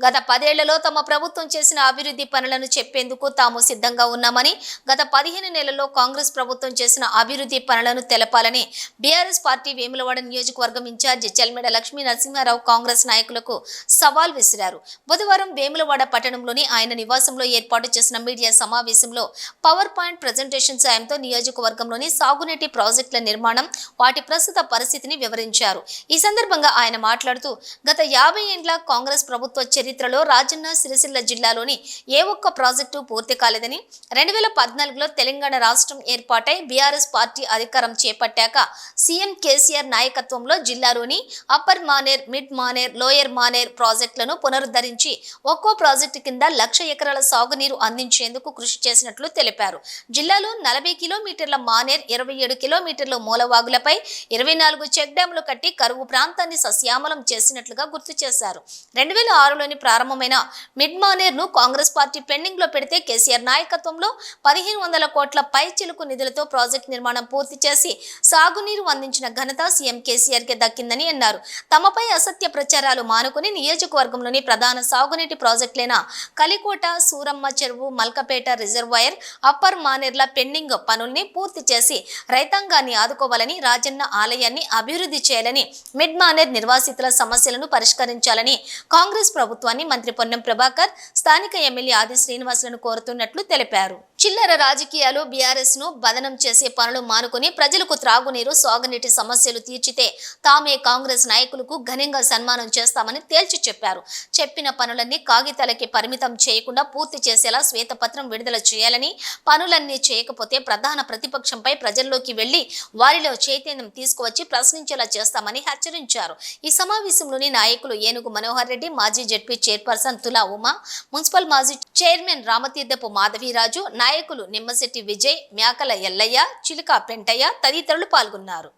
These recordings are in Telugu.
గత పదేళ్ళలో తమ ప్రభుత్వం చేసిన అభివృద్ధి పనులను చెప్పేందుకు తాము సిద్ధంగా ఉన్నామని గత పదిహేను నెలల్లో కాంగ్రెస్ ప్రభుత్వం చేసిన అభివృద్ధి పనులను తెలపాలని బీఆర్ఎస్ పార్టీ వేములవాడ నియోజకవర్గం ఇన్ఛార్జి చెల్మెడ లక్ష్మీ నరసింహారావు కాంగ్రెస్ నాయకులకు సవాల్ విసిరారు. బుధవారం వేములవాడ పట్టణంలోని ఆయన నివాసంలో ఏర్పాటు చేసిన మీడియా సమావేశంలో పవర్ పాయింట్ ప్రజెంటేషన్ సాయంతో నియోజకవర్గంలోని సాగునీటి ప్రాజెక్టుల నిర్మాణం వాటి ప్రస్తుత పరిస్థితిని వివరించారు. ఈ సందర్భంగా ఆయన మాట్లాడుతూ గత యాభై ఏండ్ల కాంగ్రెస్ ప్రభుత్వ చరిత్రలో రాజన్న సిరిసిల్ల జిల్లాలోని ఏ ఒక్క ప్రాజెక్టు పూర్తి కాలేదని రెండు వేల పద్నాలుగులో తెలంగాణ రాష్ట్రం ఏర్పాటై బీఆర్ఎస్ పార్టీ అధికారం చేపట్టాక సీఎం కేసీఆర్ నాయకత్వంలో జిల్లాలోని upper Maner mid Maner lower Maner ప్రాజెక్టులను పునరుద్ధరించి ఒక్కో ప్రాజెక్టు కింద లక్ష ఎకరాల సాగునీరు అందించేందుకు కృషి చేసినట్లు తెలిపారు. జిల్లాలో నలభై కిలోమీటర్ల మానేర్ ఇరవై ఏడు కిలోమీటర్ల మూలవాగులపై ఇరవై నాలుగు చెక్ డ్యాంలు కట్టి కరువు ప్రాంతాన్ని సస్యామలం చేసినట్లుగా గుర్తు చేశారు. రెండు వేల ఆరులోని ప్రారంభమైన మిడ్ మానేర్ను కాంగ్రెస్ పార్టీ పెండింగ్లో పెడితే కేసీఆర్ నాయకత్వంలో పదిహేను వందల కోట్ల పై చిలుకు నిధులతో ప్రాజెక్టు నిర్మాణం పూర్తి చేసి సాగునీరు అందించిన ఘనత సీఎం కేసీఆర్కి దక్కిందని అన్నారు. తమపై అసత్య ప్రచారాలు మానుకుని నియోజకవర్గంలోని ప్రధాన సాగునీటి ప్రాజెక్టులైన కలికోట సూరమ్మ చెరువు మల్కపేట రిజర్వాయర్ అప్పర్ మానేర్ల పెండింగ్ పనుల్ని పూర్తి చేసి రైతాంగాన్ని ఆదుకోవాలని రాజన్న ఆలయాన్ని అభివృద్ధి చేయాలని మిడ్ మానేర్ నిర్వాసితుల సమస్యలను పరిష్కరించాలని కాంగ్రెస్ ప్రభుత్వం ప్రభుత్వాన్ని మంత్రి పొన్నం ప్రభాకర్ స్థానిక ఎమ్మెల్యే ఆది శ్రీనివాసులను కోరుతున్నట్లు తెలిపారు. చిల్లర రాజకీయాలు బీఆర్ఎస్ను బదనం చేసే పనులు మానుకుని ప్రజలకు త్రాగునీరు సాగునీటి సమస్యలు తీర్చితే తామే కాంగ్రెస్ నాయకులకు ఘనంగా సన్మానం చేస్తామని తేల్చి చెప్పారు. చెప్పిన పనులన్నీ కాగితాలకి పరిమితం చేయకుండా పూర్తి చేసేలా శ్వేతపత్రం విడుదల చేయాలని పనులన్నీ చేయకపోతే ప్రధాన ప్రతిపక్షంపై ప్రజల్లోకి వెళ్ళి వారిలో చైతన్యం తీసుకువచ్చి ప్రశ్నించేలా చేస్తామని హెచ్చరించారు. ఈ సమావేశంలోని నాయకులు ఏనుగు మనోహర్ రెడ్డి మాజీ ZP chairperson Tula Uma municipal మాజీ చైర్మన్ రామతీర్థపు మాధవీరాజు నాయకులు నిమ్మశెట్టి విజయ్ మ్యాకల ఎల్లయ్య చిలుక పెంటయ్య తదితరులు పాల్గొన్నారు.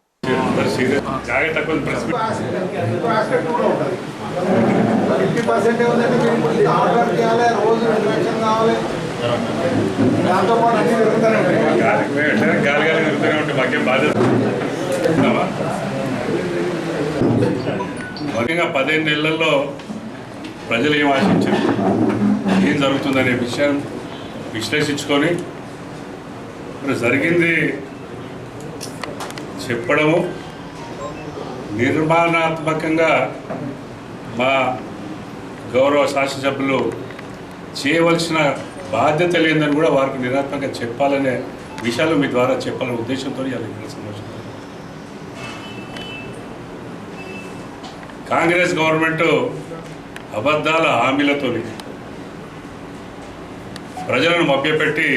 ఫిఫ్టీ పర్సెంట్ ఏముందంటే మీరు ఇప్పుడు చేయాలి రోజు కావాలి దాంతో పాటు అన్ని జరుగుతూనే ఉంటాయి ముఖ్యంగా పదిహేను నెలల్లో ప్రజలు ఏం ఆశించారు. ఏం జరుగుతుందనే విషయం విశ్లేషించుకొని మరి జరిగింది చెప్పడము నిర్మాణాత్మకంగా మా గౌరవ శాసనసభ్యులు చేయవలసిన బాధ్యత లేదని కూడా వారికి నిరాత్మకంగా చెప్పాలనే విషయాలు మీ ద్వారా చెప్పాలనే ఉద్దేశంతో ఇవాళ ఇక్కడ కాంగ్రెస్ గవర్నమెంట్ అబద్ధాల హామీలతోని ప్రజలను మభ్యపెట్టి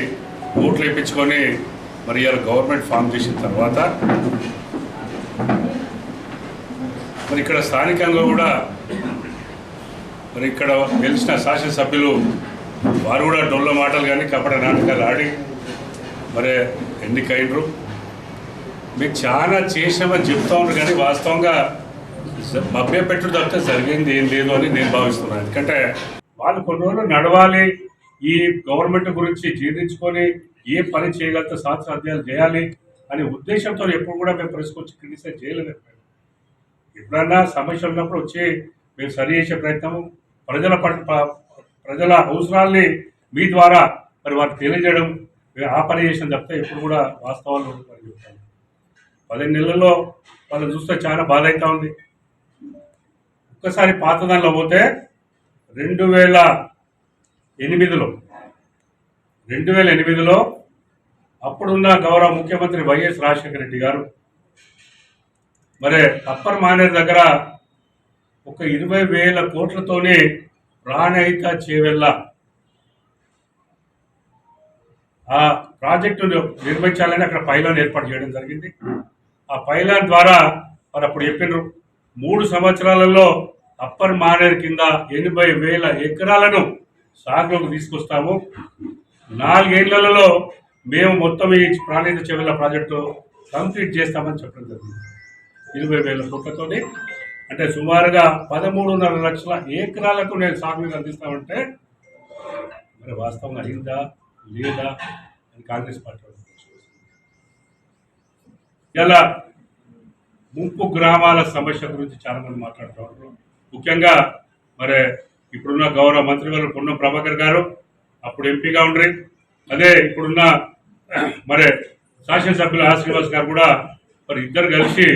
ఓట్లు ఇప్పించుకొని మరి ఇవాళ గవర్నమెంట్ ఫామ్ చేసిన తర్వాత మరి ఇక్కడ స్థానికంగా కూడా మరి ఇక్కడ గెలిచిన శాసనసభ్యులు వారు కూడా డొల్ల మాటలు కానీ కపట నాటకాలు ఆడి మరి ఎన్నికైనరు మీకు చాలా చేసామని చెప్తా ఉన్నారు కానీ వాస్తవంగా జ- మభ్యపెట్టుడు తప్ప జరిగింది ఏం లేదు అని నేను భావిస్తున్నాను. ఎందుకంటే వాళ్ళు కొన్ని రోజులు నడవాలి ఈ గవర్నమెంట్ గురించి జీర్ణించుకొని ఏ పని చేయగలిగితే శాస్త్ర అధ్యయనాలు చేయాలి అనే ఉద్దేశంతో ఎప్పుడు కూడా మేము ప్రెస్కొచ్చి క్రిటిసైజ్ చేయలేదు. ఎప్పుడన్నా సమస్య ఉన్నప్పుడు వచ్చి మేము సరి చేసే ప్రయత్నం ప్రజల ప- ప్రజల అవసరాల్ని మీ ద్వారా మరి వారికి తెలియజేయడం మేము ఆ పని చేసిన తప్పితే ఎప్పుడు కూడా వాస్తవాలు చెప్తాను పదిహేను నెలల్లో వాళ్ళని చూస్తే చాలా బాధ అవుతా ఉంది. ఒక్కసారి పాత దానిలో పోతే రెండు వేల ఎనిమిదిలో రెండు వేల ఎనిమిదిలో అప్పుడున్న గౌరవ ముఖ్యమంత్రి వైఎస్ రాజశేఖర రెడ్డి గారు మరి అప్పర్ మానేర్ దగ్గర ఒక ఇరవై వేల కోట్లతోనే ప్రాణహిత చేవెళ్ళ ఆ ప్రాజెక్టును నిర్మించాలని అక్కడ పైలాన్ ఏర్పాటు చేయడం జరిగింది. ఆ పైలాన్ ద్వారా మరి అప్పుడు చెప్పినారు మూడు సంవత్సరాలలో అప్పర్ మానేర్ కింద ఎనభై వేల ఎకరాలను సాగులోకి తీసుకొస్తాము. నాలుగేళ్ళలో మేము మొత్తం ఈ ప్రాణిత చెవుల ప్రాజెక్టు కంప్లీట్ చేస్తామని చెప్పడం జరిగింది. ఇరవై వేల కోట్లతోని. అంటే సుమారుగా పదమూడున్నర లక్షల ఎకరాలకు నేను సాగునీరు అందిస్తామంటే మరి వాస్తవం అయిందా లేదా అని కాంగ్రెస్ పార్టీ ఇలా ముంపు గ్రామాల సమస్య గురించి చాలా మంది మాట్లాడుతూ ఉంటారు ముఖ్యంగా మరి ఇప్పుడున్న గౌరవ మంత్రివర్గ పొన్నం ప్రభాకర్ గారు అప్పుడు ఎంపీగా ఉండ్రి. అదే ఇప్పుడున్న మరి శాసనసభ్యులు ఆశ్రీవాస్ గారు కూడా మరి ఇద్దరు కలిసి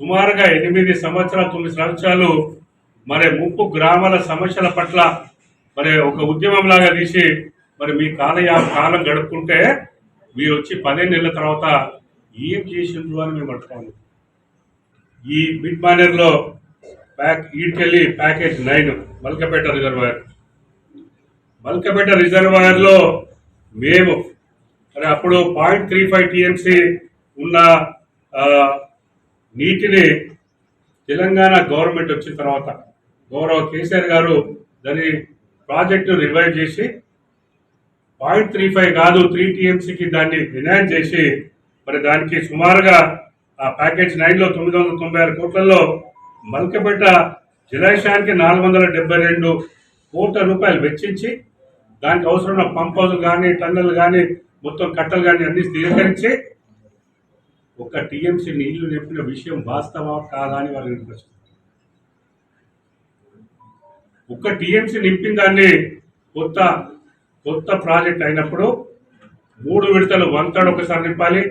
సుమారుగా ఎనిమిది సంవత్సరాలు తొమ్మిది సంవత్సరాలు మరి ముప్పు గ్రామాల సమస్యల పట్ల మరి ఒక ఉద్యమం లాగా తీసి మరి మీ కాలయా కాలం గడుపుకుంటే మీరు వచ్చి పదిహేను నెలల తర్వాత ఏం చేసిండ్రు అని మేము అంటున్నాము ఈ మిడ్ మానేర్లో pack ఈడికెళ్ళి package nine Malkapet reservoir. Malkapet రిజర్వాయర్లో మేము మరి అప్పుడు పాయింట్ త్రీ ఫైవ్ టీఎంసీ ఉన్న నీటిని తెలంగాణ గవర్నమెంట్ వచ్చిన తర్వాత గౌరవ కేసీఆర్ గారు దాని ప్రాజెక్టు రివైవ్ చేసి పాయింట్ త్రీ ఫైవ్ కాదు త్రీ టీఎంసీకి దాన్ని ఎన్హాన్స్ చేసి మరి దానికి సుమారుగా ఆ ప్యాకేజ్ నైన్లో తొమ్మిది వందల తొంభై ఆరు కోట్లలో మల్కపేట జలాశయానికి నాలుగు వందల డెబ్బై రెండు కోట్ల రూపాయలు వెచ్చించి దానికి అవసరమైన పంప్ హౌస్ కానీ టన్నెల్ కానీ మొత్తం కట్టలు కానీ అన్ని స్థిరీకరించి ఒక టీఎంసీ నీళ్ళు నింపిన విషయం వాస్తవా కాదా అని వారిని ప్రశ్న. ఒక్క టీఎంసీ నింపిన దాన్ని కొత్త కొత్త ప్రాజెక్ట్ అయినప్పుడు మూడు విడతలు వంతడు ఒకసారి నింపాలి.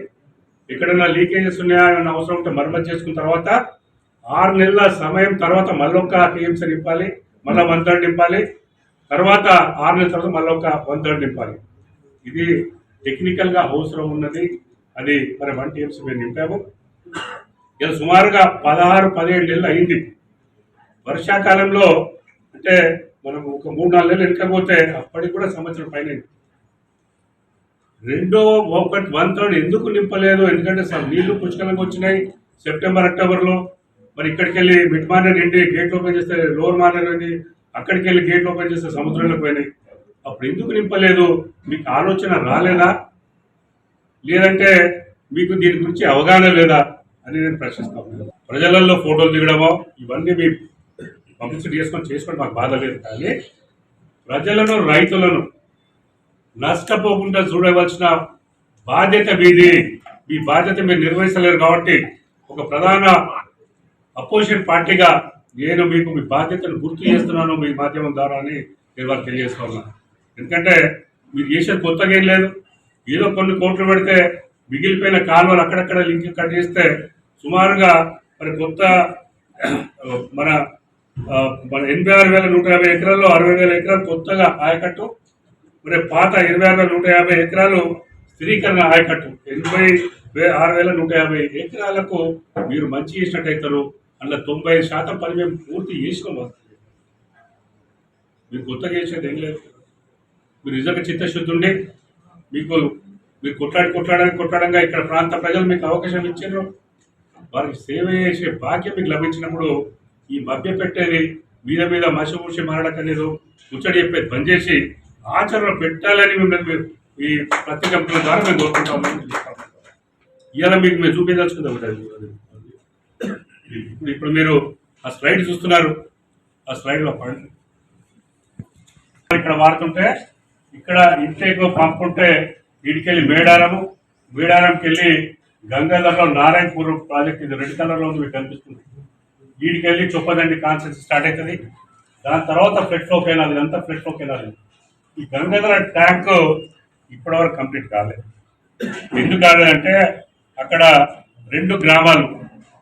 ఎక్కడైనా లీకేజెస్ ఉన్నాయా ఏమైనా అవసరం ఉంటే మరమ్మతు చేసుకున్న తర్వాత ఆరు నెలల సమయం తర్వాత మళ్ళొక్క టీఎంసీ నింపాలి మళ్ళీ వన్ థర్డ్ నింపాలి తర్వాత ఆరు నెలల తర్వాత మళ్ళీ వన్ థర్డ్ నింపాలి. ఇది టెక్నికల్గా అవసరం ఉన్నది అది మరి వన్ టీఎంసీ మేము నింపాము. ఇలా సుమారుగా పదహారు పదిహేడు నెలలు అయింది. వర్షాకాలంలో అంటే మనం ఒక మూడు నాలుగు నెలలు వెనకపోతే అప్పటికి కూడా సంవత్సరం పైన. రెండో ఒకటి వన్ థర్డ్ ఎందుకు నింపలేదు? ఎందుకంటే నీళ్ళు పుష్కలంగా వచ్చినాయి. సెప్టెంబర్ అక్టోబర్లో మరి ఇక్కడికి వెళ్ళి మిడ్ మార్నర్ నిండి గేట్ ఓపెన్ చేస్తే లోవర్ మార్నర్ అండి అక్కడికి వెళ్ళి గేట్ ఓపెన్ చేస్తే సముద్రంలోకి పోయినాయి. అప్పుడు ఎందుకు నింపలేదు? మీకు ఆలోచన రాలేదా? లేదంటే మీకు దీని గురించి అవగాహన లేదా అని నేను ప్రశ్నిస్తాను ప్రజలలో ఫోటోలు దిగడమో ఇవన్నీ మీ పబ్లిసిటీ చేసుకొని చేసుకోవడం మాకు బాధ లేదు. కానీ ప్రజలను రైతులను నష్టపోకుండా చూడవలసిన బాధ్యత మీది. మీ బాధ్యత మీరు నిర్వహించలేరు కాబట్టి ఒక ప్రధాన అపోజిషన్ పార్టీగా నేను మీకు మీ బాధ్యతను గుర్తు చేస్తున్నాను మీ మాధ్యమం ద్వారా అని నేను వాళ్ళకి తెలియజేస్తున్నాను ఎందుకంటే మీరు చేసేది కొత్తగా ఏం లేదు. ఏదో కొన్ని కోట్లు పెడితే మిగిలిపోయిన కాలువలు అక్కడక్కడ లింక్ కట్ చేస్తే సుమారుగా మరి కొత్త మన మన ఎనభై ఆరు వేల నూట యాభై ఎకరాల్లో అరవై వేల ఎకరాలు కొత్తగా ఆయకట్టు మరి పాత ఇరవై ఆరు వేల నూట యాభై ఎకరాలు స్థిరీకరణ ఆయకట్టు. ఎనభై ఆరు వేల నూట యాభై ఎకరాలకు మీరు మంచి చేసినట్టయితారు అందులో తొంభై ఐదు శాతం పని మేము పూర్తి వస్తుంది. మీరు కొత్తగా చేసేది ఏం లేదు. మీరు నిజంగా చిత్తశుద్ధి ఉండే మీకు మీరు కొట్లాడి కొట్లాడని కొట్లాడంగా ఇక్కడ ప్రాంత ప్రజలు మీకు అవకాశం ఇచ్చారు. వారికి సేవ చేసే భాగ్యం మీకు లభించినప్పుడు ఈ మభ్య పెట్టేది మీద మీద మసిమూసి మారడకలేదు ముచ్చడి చెప్పేది బంద్ చేసి ఆచరణ పెట్టాలని మిమ్మల్ని ఈ పత్రిక ద్వారా మేము కోరుకుంటాము ఇవాళ మీకు మేము చూపించాల్సింది అది. ఇప్పుడు ఇప్పుడు మీరు ఆ స్లైడ్ చూస్తున్నారు. ఆ స్లైడ్లో పడండి ఇక్కడ వాడుతుంటే ఇక్కడ ఇంటేక్ పంప్ ఉంటే వీడికెళ్ళి మేడారము మేడారంకి వెళ్ళి గంగాధర్లో నారాయణపూర్ ప్రాజెక్ట్ ఇది రెడ్ కలర్లో ఉంది మీకు కనిపిస్తుంది. వీడికెళ్ళి చొప్పదండి కాన్సెప్ట్ స్టార్ట్ అవుతుంది దాని తర్వాత ఫ్లడ్ ఫ్లో ఇదంతా ఫ్లడ్ ఫ్లో ఈ గంగాధర ట్యాంక్ ఇప్పటివరకు కంప్లీట్ కాలేదు. ఎందుకు కాలేదంటే అక్కడ రెండు గ్రామాలు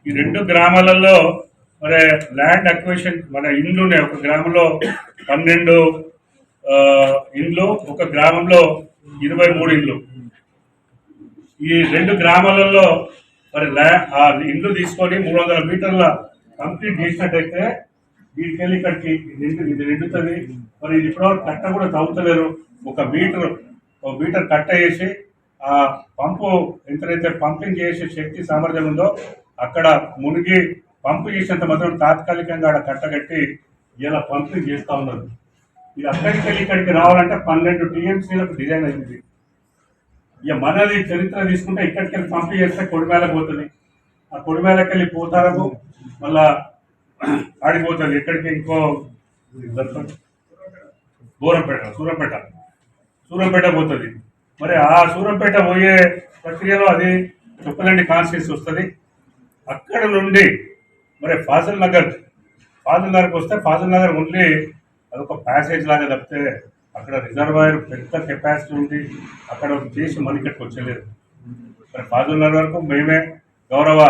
ఈ రెండు గ్రామాలలో మరి ల్యాండ్ అక్వేషన్ మన ఇండ్లు ఉన్నాయి. ఒక గ్రామంలో పన్నెండు ఇండ్లు ఒక గ్రామంలో ఇరవై మూడు ఇండ్లు. ఈ రెండు గ్రామాలలో మరి ఆ ఇండ్లు తీసుకొని మూడు వందల మీటర్ల కంప్లీట్ చేసినట్టయితే దీనికి వెళ్ళి ఇక్కడికి ఇది నిండు- ఇది నిండుతుంది మరి ఇది ఇప్పటివరకు కట్ట కూడా తవ్వుతలేరు. ఒక మీటర్ ఒక మీటర్ కట్ట వేసి ఆ పంపు ఎంతైతే పంపింగ్ చేసే శక్తి సామర్థ్యం ఉందో అక్కడ మునిగి పంపు చేసినంత మాత్రం తాత్కాలికంగా ఆడ కట్టగట్టి ఇలా పంపింగ్ చేస్తూ ఉన్నారు. ఇది అక్కడికి వెళ్ళి ఇక్కడికి రావాలంటే పన్నెండు టీఎంసీలకు డిజైన్ అయింది. ఇక మనది చరిత్ర తీసుకుంటే ఇక్కడికి వెళ్ళి పంపి చేస్తే కొడిమేళకు పోతుంది. ఆ కొడిమేళకి వెళ్ళి పోతారకు మళ్ళా ఆడిపోతుంది ఇక్కడికి ఇంకో బోరంపేట సూరంపేట. సూరంపేట పోతుంది. మరి ఆ సూరంపేట పోయే ప్రక్రియలో అది చుక్కలండి కాన్స్టిట్యూన్సీ వస్తుంది. అక్కడ నుండి మరి ఫాజిల్ నగర్ ఫాజిల్ నగర్కి వస్తే ఫాజిల్ నగర్ ఓన్లీ అదొక ప్యాసేజ్ లాగా తప్పితే అక్కడ రిజర్వాయర్ పెద్ద కెపాసిటీ ఉంది. అక్కడ చేసి మన ఇక్కడికి వచ్చలేదు మరి ఫాజుల్నగర్ వరకు మేమే గౌరవ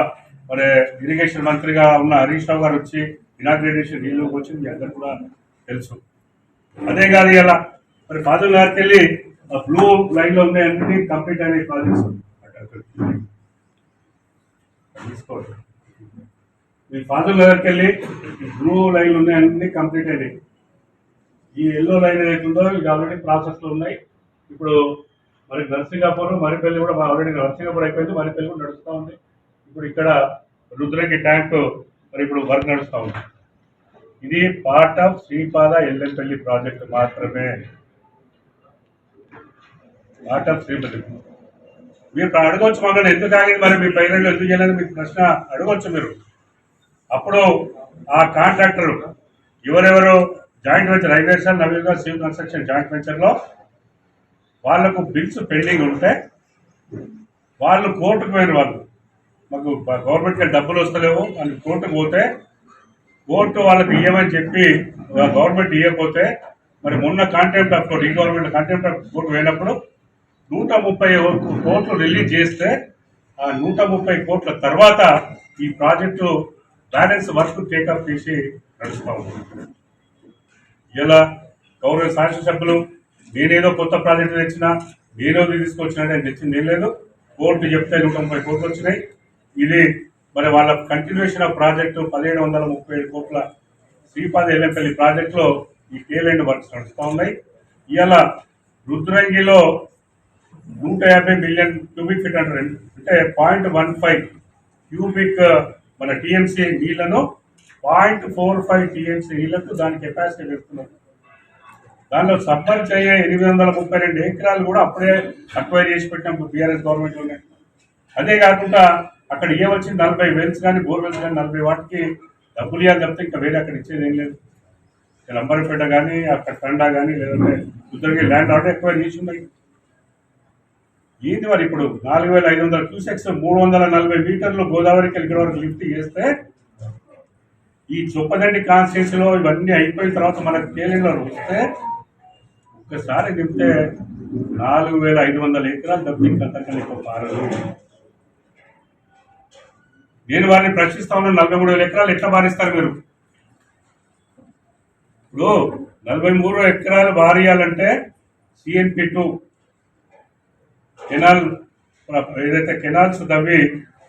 మరి ఇరిగేషన్ మంత్రిగా ఉన్న హరీష్ రావు గారు వచ్చి ఇనాగ్రేషన్ నీళ్ళకి వచ్చి మీ అందరు కూడా తెలుసు. అదే కాదు ఇలా మరి ఫాజుల్ నగర్కి వెళ్ళి బ్లూ లైన్లో ఉన్నాయన్నీ కంప్లీట్ అయిన ప్రాజెక్ట్స్ తీసుకోండి మీ ఫాదర్ దగ్గరికి వెళ్ళి బ్లూ లైన్ ఉన్నాయన్నీ కంప్లీట్ అయినాయి. ఈ ఎల్లో లైన్ ఏదైతుందో ఇది ఆల్రెడీ ప్రాసెస్లో ఉన్నాయి. ఇప్పుడు మరి నరసింగాపూర్ మరిపల్లి కూడా ఆల్రెడీ నర్సింగాపూర్ అయిపోయింది మరిపల్లి కూడా నడుస్తూ ఉంది. ఇప్పుడు ఇక్కడ రుద్రకి ట్యాంక్ మరి ఇప్పుడు వర్క్ నడుస్తూ ఉంది. ఇది part of Sripada Yellampalli project మాత్రమే. పార్ట్ ఆఫ్ శ్రీపతి మీరు అడగవచ్చు మమ్మల్ని ఎందుకు ఆగింది మరి మీ పైన ఎందుకు చేయలేదు మీకు ప్రశ్న అడగవచ్చు మీరు. అప్పుడు ఆ కాంట్రాక్టర్ ఎవరెవరు జాయింట్ వెంచర్ రైల్వేషన్ నవీన్ సివిల్ కన్స్ట్రక్షన్ జాయింట్ వెంచర్లో వాళ్ళకు బిల్స్ పెండింగ్ ఉంటే వాళ్ళు కోర్టుకు పోయిన వాళ్ళు. మాకు గవర్నమెంట్కి డబ్బులు వస్తలేవు. అని కోర్టుకు పోతే కోర్టు వాళ్ళకి ఇవ్వమని చెప్పి గవర్నమెంట్ ఇవ్వకపోతే మరి మొన్న కాంటెంప్ట్ ఆఫ్ కోర్టు ఈ గవర్నమెంట్ కాంటెంప్ట్ ఆఫ్ కోర్టు పోయినప్పుడు నూట ముప్పై కోట్లు రిలీజ్ చేస్తే ఆ నూట ముప్పై కోట్ల తర్వాత ఈ ప్రాజెక్టు బ్యాలెన్స్ వర్క్ టేకప్ చేసి నడుస్తూ ఉంది. ఇలా గౌరవ శాసనసభ్యులు నేనేదో కొత్త ప్రాజెక్టు తెచ్చినా నేనేదో తీసుకొచ్చినా తెచ్చింది ఏం లేదు. కోర్టు చెప్తే నూట ముప్పై కోట్లు వచ్చినాయి. ఇది మరి వాళ్ళ కంటిన్యూషన్ ఆఫ్ ప్రాజెక్టు పదిహేడు వందల ముప్పై ఏడు కోట్ల శ్రీపాద ఎల్లంపల్లి ప్రాజెక్టులో ఈ టేల్ వర్క్స్ నడుస్తూ ఉన్నాయి. ఇవాళ రుద్రంగిలో నూట యాభై మిలియన్ క్యూబిక్ ఫీట్ అంటారు. అంటే పాయింట్ వన్ ఫైవ్ క్యూబిక్ మన టీఎంసీ నీళ్ళను పాయింట్ ఫోర్ ఫైవ్ టీఎంసీ నీళ్ళకు దాని కెపాసిటీ పెడుతున్నారు. దానిలో సబ్మర్జ్ అయ్యే ఎనిమిది వందల ముప్పై రెండు ఎకరాలు కూడా అప్పుడే అక్వైర్ చేసి పెట్టాం బీఆర్ఎస్ గవర్నమెంట్లోనే అదే కాకుండా అక్కడ ఇవ్వచ్చి నలభై వెల్స్ కానీ బోర్వెల్స్ కానీ నలభై వాటికి డబ్బులు ఇవ్వాలి తప్పితే ఇంకా వేరే అక్కడ ఇచ్చేది ఏం లేదు. ఇక్కడ అంబర్పేట కానీ అక్కడ తండా కానీ లేదంటే ఉద్దరికి ల్యాండ్ ఆర్డర్ ఎక్కువ చేసి ఉన్నాయి. ఏంది మరి ఇప్పుడు నాలుగు వేల ఐదు వందల క్యూసెక్స్ మూడు వందల నలభై మీటర్లు గోదావరికి వెళ్ళిన వరకు లిఫ్ట్ చేస్తే ఈ చొప్పదండి కాన్స్టిట్యూన్సీలో ఇవన్నీ అయిపోయిన తర్వాత మనకు తేలిలో వస్తే ఒక్కసారి చెప్తే నాలుగు వేల ఐదు వందల ఎకరాలు తప్పి ఇంకంతకన్నా ఎక్కువ పారదు నేను వారిని ప్రశ్నిస్తా ఉన్న నలభై మూడు వేల ఎకరాలు ఎట్లా భారిస్తారు మీరు? ఇప్పుడు నలభై మూడు ఎకరాలు భారీయాలంటే సిఎన్పి టూ కెనాల్ ఏదైతే కెనాల్స్ తవ్వి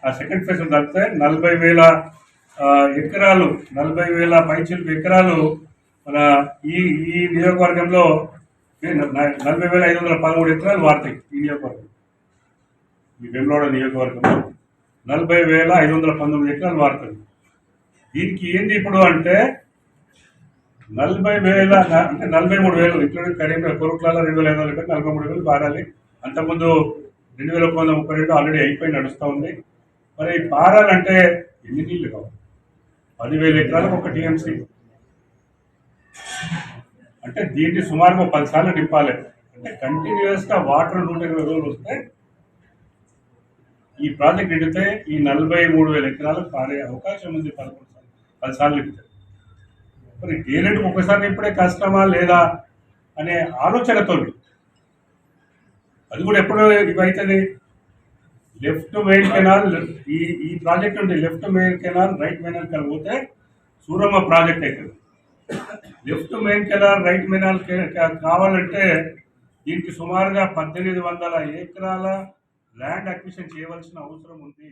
ఆ సెకండ్ ఫేజ్ తప్పితే నలభై వేల ఎకరాలు నలభై వేల పైచిలకు ఎకరాలు మన ఈ ఈ నియోజకవర్గంలో ఏ నలభై వేల ఐదు వందల పదమూడు ఎకరాలు వాడతాయి ఈ నియోజకవర్గం. ఈ వెమ్లవాడ నియోజకవర్గంలో నలభై వేల ఐదు వందల పంతొమ్మిది ఎకరాలు వాడుతుంది దీనికి ఏంది ఇప్పుడు అంటే నలభై వేల అంటే నలభై మూడు వేలు ఇక్కడ కరీంనగర్ కొరుట్లలో రెండు వేల ఐదు వందల ఎకరాలు నలభై మూడు వేలు వాడాలి. అంతకుముందు రెండు వేల ఒక వందల ముప్పై రెండు ఆల్రెడీ అయిపోయి నడుస్తూ ఉంది. మరి పారాలంటే ఎన్ని నీళ్ళు కావాలి పదివేల ఎకరాలకు ఒక టీఎంసీ. అంటే దీన్ని సుమారుగా పది సార్లు నింపాలి. అంటే కంటిన్యూస్గా వాటర్ నూట ఇరవై రోజులు వస్తే ఈ ప్రాజెక్ట్ నిండితే ఈ నలభై మూడు వేల ఎకరాలకు పారే అవకాశం ఉంది పదకొండు సార్లు పది సార్లు నింపితే. మరి డేలెట్ ఒకసారి నింపడే కష్టమా లేదా అనే ఆలోచనతో అది కూడా ఎప్పుడు ఇవైతుంది లెఫ్ట్ మెయిన్ కెనాల్ ఈ ఈ ప్రాజెక్ట్ ఉంది left main canal right main canal పోతే సూరమ్మ ప్రాజెక్ట్ అవుతుంది left main canal right main కావాలంటే దీనికి సుమారుగా పద్దెనిమిది వందల ఎకరాల ల్యాండ్ అక్విషన్ చేయవలసిన అవసరం ఉంది.